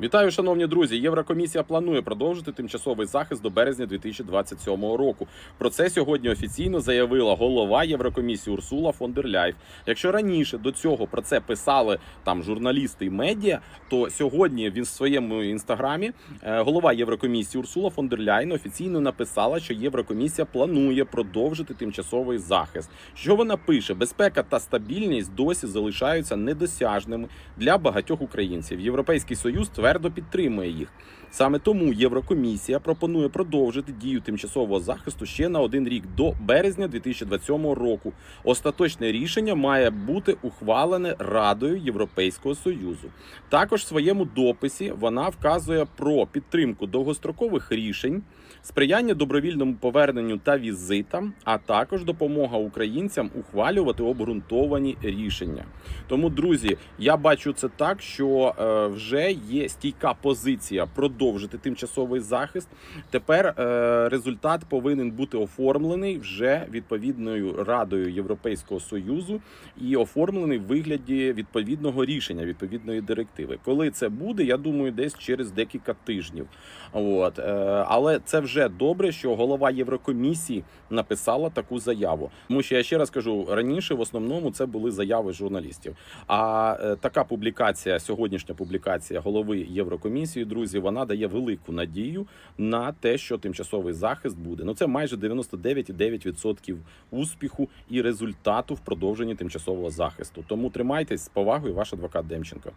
Вітаю, шановні друзі. Єврокомісія планує продовжити тимчасовий захист до березня 2027 року. Про це сьогодні офіційно заявила голова Єврокомісії Урсула фон дер Ляйф. Якщо раніше до цього про це писали там журналісти і медіа, то сьогодні він в своєму інстаграмі е, голова Єврокомісії Урсула фон дер Ляйн офіційно написала, що Єврокомісія планує продовжити тимчасовий захист. Що вона пише? Безпека та стабільність досі залишаються недосяжними для багатьох українців. Європейський союз твердо підтримує їх. Саме тому Єврокомісія пропонує продовжити дію тимчасового захисту ще на один рік до березня 2027 року. Остаточне рішення має бути ухвалене Радою Європейського союзу. Також в своєму дописі вона вказує про підтримку довгострокових рішень, сприяння добровільному поверненню та візитам, а також допомога українцям ухвалювати обґрунтовані рішення. Тому, друзі, я бачу це так, що е, вже є стійка позиція продовжити тимчасовий захист. Тепер е, результат повинен бути оформлений вже відповідною радою Європейського союзу і оформлений в вигляді відповідного рішення, відповідної директиви. Коли це буде, я думаю, десь через декілька тижнів. От е, але це вже добре, що голова Єврокомісії написала таку заяву. Тому що я ще раз кажу раніше, в основному це були заяви журналістів. А е, така публікація, сьогоднішня публікація голови Єврокомісії, друзі, вона дає велику надію на те, що тимчасовий захист буде. Ну це майже 99,9% успіху і результату в продовженні тимчасового захисту. Тому тримайтесь з повагою, ваш адвокат Демченко.